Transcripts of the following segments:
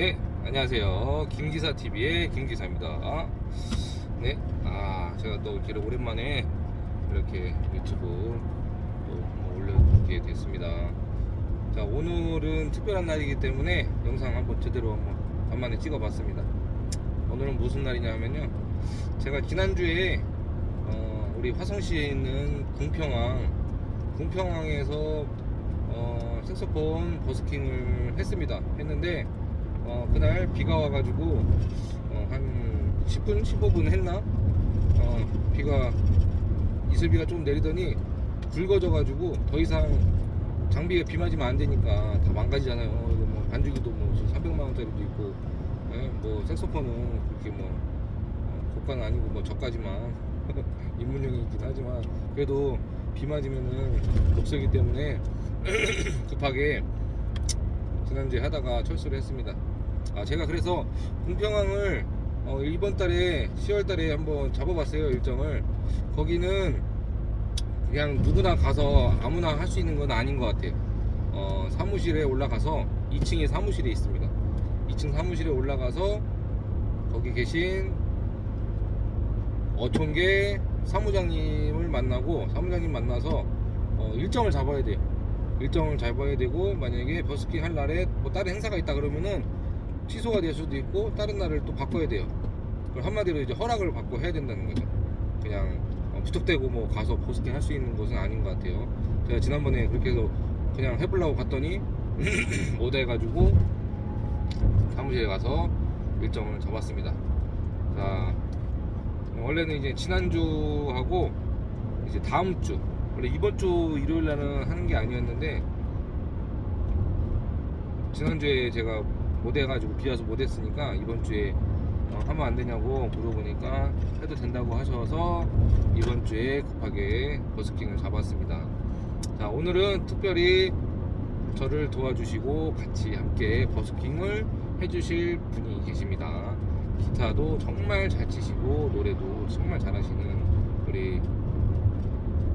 네, 안녕하세요. 김기사 TV의 김기사입니다. 네, 아 제가 또 이렇게 오랜만에 이렇게 유튜브 또 올려게 됐습니다. 자, 오늘은 특별한 날이기 때문에 영상 한번 제대로 한번 간만에 찍어봤습니다. 오늘은 무슨 날이냐면요, 제가 지난주에 어, 우리 화성시에 있는 궁평항, 궁평항에서 어, 색소폰 버스킹을 했습니다. 했는데 어, 그날 비가 와가지고 어, 한 10분, 15분 했나? 어, 비가 이슬비가 좀 내리더니 굵어져가지고 더 이상 장비에 비 맞으면 안 되니까 다 망가지잖아요. 이거 뭐 반죽이도 뭐 300만 원짜리도 있고, 예, 뭐 색소폰은 그렇게 뭐 어, 고가는 아니고 뭐 저까지만 입문용이긴 하지만 그래도 비 맞으면은 녹슬기 때문에 급하게 지난주에 하다가 철수를 했습니다. 아 제가 그래서 궁평항을 어, 이번 달에 10월 달에 한번 잡아봤어요 일정을 거기는 그냥 누구나 가서 아무나 할 수 있는 건 아닌 것 같아요. 어, 사무실에 올라가서 2층에 사무실이 있습니다. 2층 사무실에 올라가서 거기 계신 어촌계 사무장님을 만나고 사무장님 만나서 어, 일정을 잡아야 돼요. 일정을 잡아야 되고 만약에 버스킹 할 날에 뭐 다른 행사가 있다 그러면은 취소가 될 수도 있고 다른 날을 또 바꿔야 돼요. 그럼 한마디로 이제 허락을 받고 해야 된다는 거죠. 그냥 어, 무턱대고 뭐 가서 버스킹 할수 있는 것은 아닌 것 같아요. 제가 지난번에 그렇게 해서 그냥 해보려고 갔더니 못 해가지고 사무실에 가서 일정을 잡았습니다. 자, 원래는 이제 지난주하고 이제 다음 주 원래 이번 주 일요일 날은 하는 게 아니었는데 지난주에 제가 못 해가지고 비 와서 못 했으니까 이번 주에 어, 하면 안 되냐고 물어보니까 해도 된다고 하셔서 이번 주에 급하게 버스킹을 잡았습니다. 자 오늘은 특별히 저를 도와주시고 같이 함께 버스킹을 해주실 분이 계십니다. 기타도 정말 잘 치시고 노래도 정말 잘하시는 우리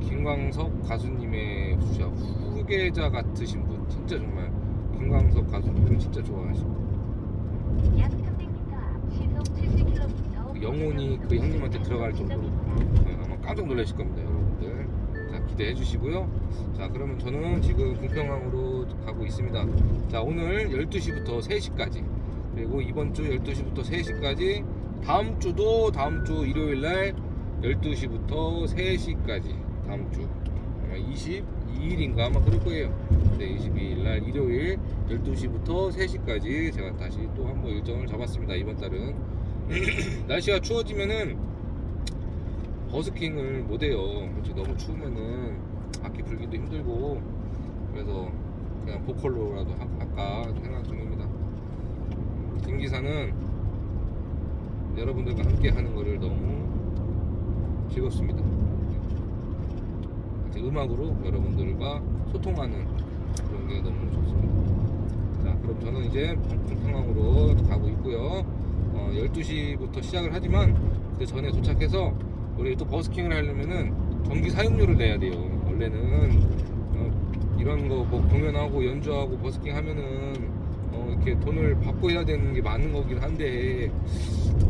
김광석 가수님의 후계자 같으신 분 진짜 정말 김광석 가수님을 진짜 좋아하시고. 약 300m 앞 시속 70km 그 영혼이 그 형님한테 들어갈 정도로. 네, 아마 깜짝 놀라실 겁니다 여러분들. 자 기대해 주시고요. 자 그러면 저는 지금 궁평항으로 가고 있습니다. 자 오늘 12시부터 3시까지. 그리고 이번 주 12시부터 3시까지 다음 주도 다음 주 일요일 날 12시부터 3시까지 다음 주. 아마 22일인가 아마 그럴 거예요. 네 22일 날 일요일 12시부터 3시까지 제가 다시 또 한번 일정을 잡았습니다 이번 달은 날씨가 추워지면은 버스킹을 못 해요. 그렇지 너무 추우면은 악기 불기도 힘들고 그래서 그냥 보컬로라도 하- 할까 생각 중입니다. 김 기사는 여러분들과 함께 하는 거를 너무 즐겁습니다. 음악으로 여러분들과 소통하는 그런 게 이제 평항으로 가고 있고요. 어, 12시부터 시작을 하지만 그 전에 도착해서 우리 또 버스킹을 하려면은 전기 사용료를 내야 돼요. 원래는 어, 이런 거 뭐 공연하고 연주하고 버스킹 하면은 어, 이렇게 돈을 받고 해야 되는 게 맞는 거긴 한데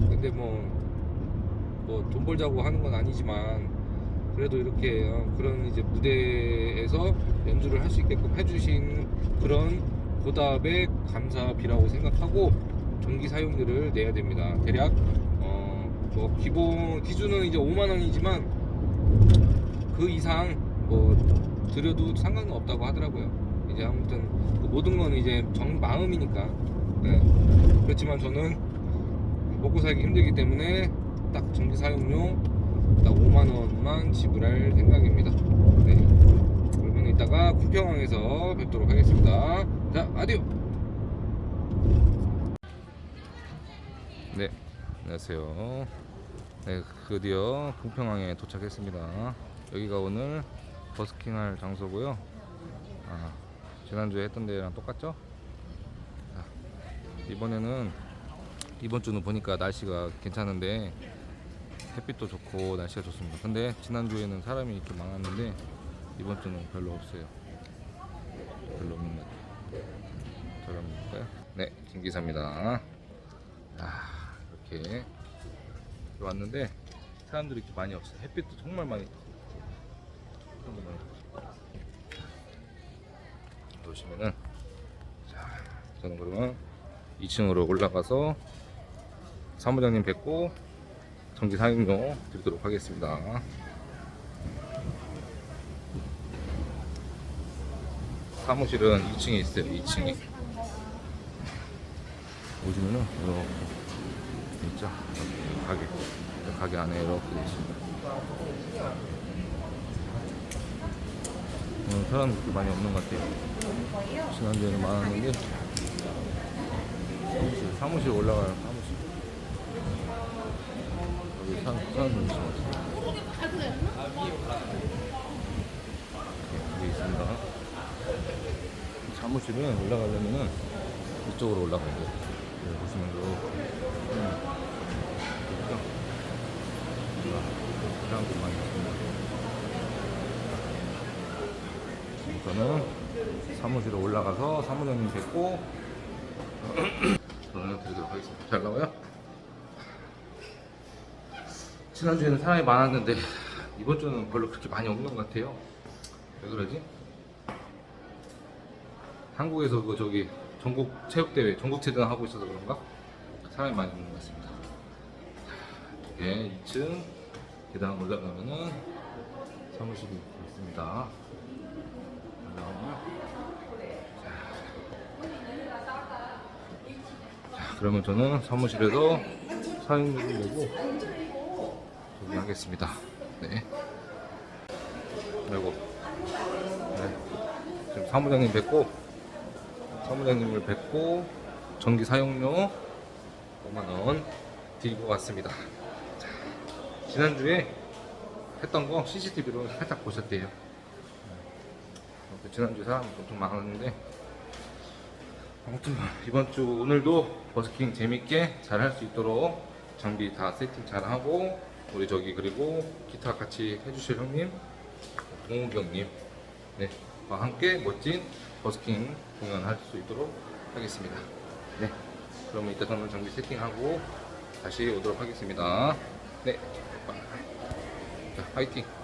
근데 뭐 뭐 돈 벌자고 하는 건 아니지만 그래도 이렇게 어, 그런 이제 무대에서 연주를 할 수 있게끔 해주신 그런 보답의 감사비라고 생각하고 전기 사용료를 내야 됩니다. 대략 어, 뭐 기본 기준은 이제 5만 원이지만 그 이상 뭐 드려도 상관은 없다고 하더라고요. 이제 아무튼 그 모든 건 이제 정 마음이니까. 네. 그렇지만 저는 먹고 살기 힘들기 때문에 딱 전기 사용료 딱 5만 원만 지불할 생각입니다. 네. 이따가 궁평항에서 뵙도록 하겠습니다. 자, 아디오. 네, 안녕하세요. 네, 드디어 궁평항에 도착했습니다. 여기가 오늘 버스킹할 장소고요. 아, 지난주에 했던 데랑 똑같죠? 자, 이번에는 이번 주는 보니까 날씨가 괜찮은데 햇빛도 좋고 날씨가 좋습니다. 근데 지난주에는 사람이 이렇게 많았는데 이번 주는 별로 없어요. 별로 없는 것 같아요. 저런 볼까요? 네, 김기사입니다. 아, 이렇게 왔는데 사람들이 이렇게 많이 없어요. 햇빛도 정말 많이. 정말 많이. 보시면은 자, 저는 그러면 2층으로 올라가서 사무장님 뵙고 전기 사용료 드리도록 하겠습니다. 사무실은 2층에 있어요. 2층에. 오시면은 이렇게. 이렇게 가게 가게 안에 이렇게 돼 있습니다. 오늘 사람 그렇게 많이 없는 것 같아요. 지난주에는 많았는데 사무실 사무실 올라가요. 사무실 여기 사, 사람 좀 있는 것 같아요. 이렇게 돼 있습니다. 사무실은 올라가려면은 이쪽으로 올라가야 돼요. 여기 보시면 이렇게 음? 아, 사람들 많이 있습니다. 저는 사무실에 올라가서 사무장님 뵙고 전화 드리도록 하겠습니다. 잘 나와요? 지난주에는 사람이 많았는데 이번 주는 별로 그렇게 많이 없는 것 같아요. 왜 그러지? 한국에서 그 저기 전국 체육대회, 전국체전 하고 있어서 그런가? 사람이 많이 없는 것 같습니다. 예, 2층 계단 올라가면은 사무실이 있습니다. 자, 그러면 저는 사무실에서 사용료를 내고 저기 하겠습니다. 네. 그리고 네. 지금 사무장님 뵙고 사무장님을 뵙고 전기 사용료 5만원 드리고 왔습니다. 자, 지난주에 했던 거 CCTV로 살짝 보셨대요. 네. 지난주 사람 엄청 많았는데 아무튼 이번 주 오늘도 버스킹 재밌게 잘 할 수 있도록 장비 다 세팅 잘 하고 우리 저기 그리고 기타 같이 해주실 형님 동욱이 형님 네, 와 함께 멋진 버스킹 공연할 수 있도록 하겠습니다. 네, 그러면 이따 저는 장비 세팅하고 다시 오도록 하겠습니다. 네, 자, 화이팅!